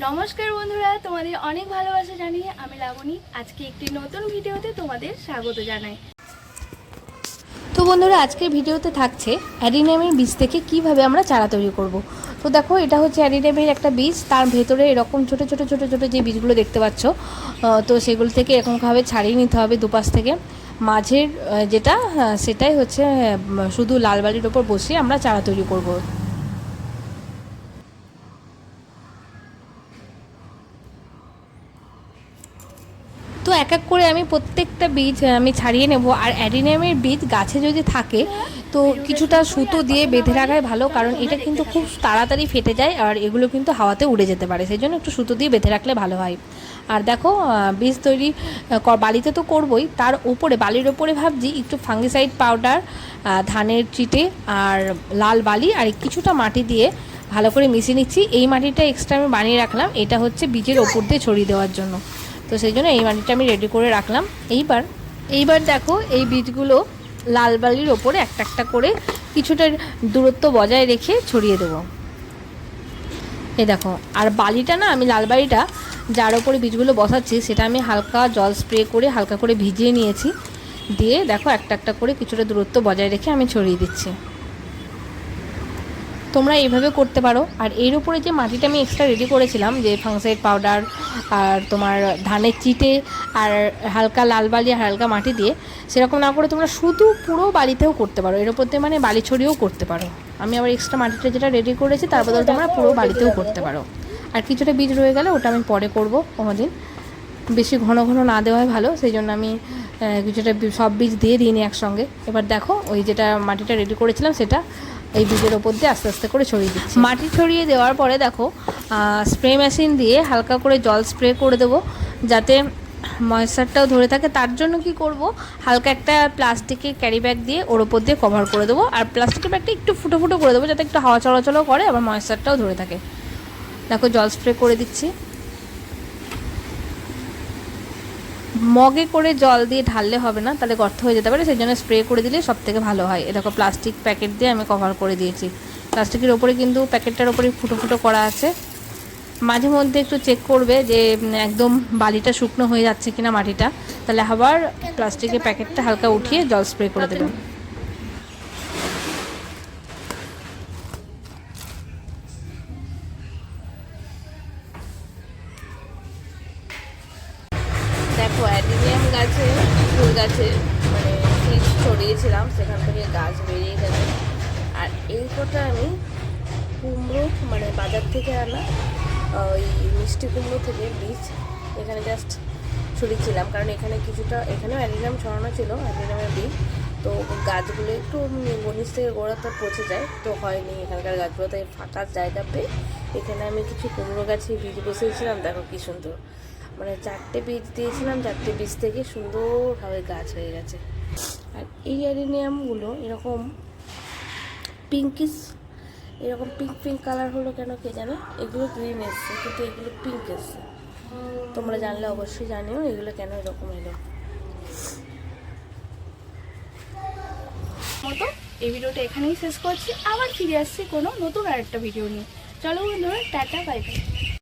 নমস্কার বন্ধুরা তোমাদের অনেক ভালোবাসা জানিয়ে আমি লাবণী আজকে একটি নতুন ভিডিওতে তোমাদের স্বাগত জানাই তো বন্ধুরা আজকের ভিডিওতে থাকছে অ্যাডিনিয়ামের বীজ থেকে কীভাবে আমরা চারা তৈরি করব। তো দেখো এটা হচ্ছে অ্যাডিনিয়ামের একটা বীজ তার ভেতরে এরকম ছোট ছোট ছোট ছোট যে বীজগুলো দেখতে পাচ্ছ তো সেগুলো থেকে এরকমভাবে ছাড়িয়ে নিতে হবে দুপাশ থেকে মাঝের যেটা হ্যাঁ, সেটাই হচ্ছে শুধু লাল বালির ওপর বসিয়ে আমরা চারা তৈরি করব। তো এক এক করে আমি প্রত্যেকটা বীজ আমি ছাড়িয়ে নেব। আর অ্যাডিনিয়ামের বীজ গাছে যদি থাকে, তো কিছুটা সুতো দিয়ে বেঁধে রাখাই ভালো, কারণ এটা কিন্তু খুব তাড়াতাড়ি ফেটে যায় আর এগুলো কিন্তু হাওয়াতে উড়ে যেতে পারে। সেই জন্য একটু সুতো দিয়ে বেঁধে রাখলে ভালো হয়। আর দেখো বীজ তৈরি বালিতে তো করবই। তার উপরে, বালির ওপরে ভাবছি একটু ফাঙ্গিসাইড পাউডার ধানের চিটে আর লাল বালি আর কিছুটা মাটি দিয়ে ভালো করে মিশিয়ে নিচ্ছি। এই মাটিটা এক্সট্রা আমি বানিয়ে রাখলাম। এটা হচ্ছে বীজের ওপর দিয়ে ছড়িয়ে দেওয়ার জন্য। তো সেই জন্য এই মাটিটা আমি রেডি করে রাখলাম। এইবার এইবার দেখো এই বীজগুলো লাল বালির ওপরে একটা একটা করে কিছুটা দূরত্ব বজায় রেখে ছড়িয়ে দেবো। এই দেখো, আর বালিটা না, আমি লাল বালিটা যার ওপরে বীজগুলো বসাচ্ছি, সেটা আমি হালকা জল স্প্রে করে হালকা করে ভিজিয়ে নিয়েছি। দিয়ে দেখো একটা একটা করে কিছুটা দূরত্ব বজায় রেখে আমি ছড়িয়ে দিচ্ছি। তোমরা এইভাবে করতে পারো। আর এর উপরে যে মাটিটা আমি এক্সট্রা রেডি করেছিলাম, যে ফাংসাইড পাউডার আর তোমার ধানের চিটে আর হালকা লাল বালি আর হালকা মাটি দিয়ে, সেরকম না করে তোমরা শুধু পুরো বালিতেও করতে পারো। এর উপর দিয়ে মানে বালি ছড়িয়েও করতে পারো। আমি আবার এক্সট্রা মাটিটা যেটা রেডি করেছি, তার বদলে তোমরা পুরো বালিতেও করতে পারো। আর কিছুটা বীজ রয়ে গেলে ওটা আমি পরে করব কোনোদিন। বেশি ঘন ঘন না দেওয়াই ভালো, সেই জন্য আমি কিছুটা সব বীজ দিয়ে দিইনি একসঙ্গে। এবার দেখো, ওই যেটা মাটিটা রেডি করেছিলাম, সেটা এই বীজের ওপর দিয়ে আস্তে আস্তে করে ছড়িয়ে দিচ্ছি। মাটি ছড়িয়ে দেওয়ার পরে দেখো স্প্রে মেশিন দিয়ে হালকা করে জল স্প্রে করে দেবো, যাতে ময়েশ্চারটাও ধরে থাকে। তার জন্য কি করব, হালকা একটা প্লাস্টিকের ক্যারি ব্যাগ দিয়ে ওর ওপর দিয়ে কভার করে দেবো। আর প্লাস্টিকের ব্যাগটা একটু ফুটো ফুটো করে দেবো, যাতে একটু হাওয়া চলাচলও করে, আবার ময়েশ্চারটাও ধরে থাকে। দেখো, জল স্প্রে করে দিচ্ছি। মগে করে জল দিয়ে ঢাললে হবে না, তাহলে গর্ত হয়ে যেতে পারে সেই জন্য স্প্রে করে দিলে সব থেকে ভালো হয়। এরকম প্লাস্টিক প্যাকেট দিয়ে আমি কভার করে দিয়েছি। প্লাস্টিকের ওপরে কিন্তু প্যাকেটটার ওপরে ফুটো ফুটো করা আছে। মাঝে মধ্যে একটু চেক করবে যে একদম বালিটা শুকনো হয়ে যাচ্ছে কিনা মাটিটা। তাহলে আবার প্লাস্টিকের প্যাকেটটা হালকা উঠিয়ে জল স্প্রে করে দেবেন দেখো অ্যাডিনিয়াম গাছে, ফুল গাছে মানে বীজ ছড়িয়েছিলাম, সেখান থেকে গাছ বেরিয়ে গেছে। আর এই কটা আমি কুমড়ো মানে বাজার থেকে আনা ওই মিষ্টি কুমড়ো থেকে বীজ এখানে জাস্ট ছড়িয়েছিলাম। কারণ এখানে কিছুটা, এখানেও অ্যাডিনিয়াম ছড়ানো ছিল অ্যাডিনিয়ামের বীজ। তো গাছগুলো একটু গণিস থেকে গোড়াতে পচে যায়, তো হয়নি এখানকার গাছগুলো, তাই ফাঁকা জায়গা পেয়ে এখানে আমি কিছু কুমড়ো গাছে বীজ বসিয়েছিলাম। দেখো কি সুন্দর। মানে চারটে বীজ দিয়েছিলাম, চারটে বীজ থেকে সুন্দরভাবে গাছ হয়ে গেছে। আর এই অ্যারিনিয়ামগুলো এরকম পিঙ্কিস এরকম পিঙ্ক পিঙ্ক কালার হলো কেন কে জানে? এগুলো গ্রিন এসছে, কিন্তু এগুলো পিঙ্ক এসছে। তোমরা জানলে অবশ্যই জানিও এগুলো কেন এরকম এলো। মতো এই ভিডিওটা এখানেই শেষ করছি। আবার ফিরে আসছি কোনো নতুন আরেকটা ভিডিও নিয়ে। চলো বন্ধুরা, টাটা বাই বাই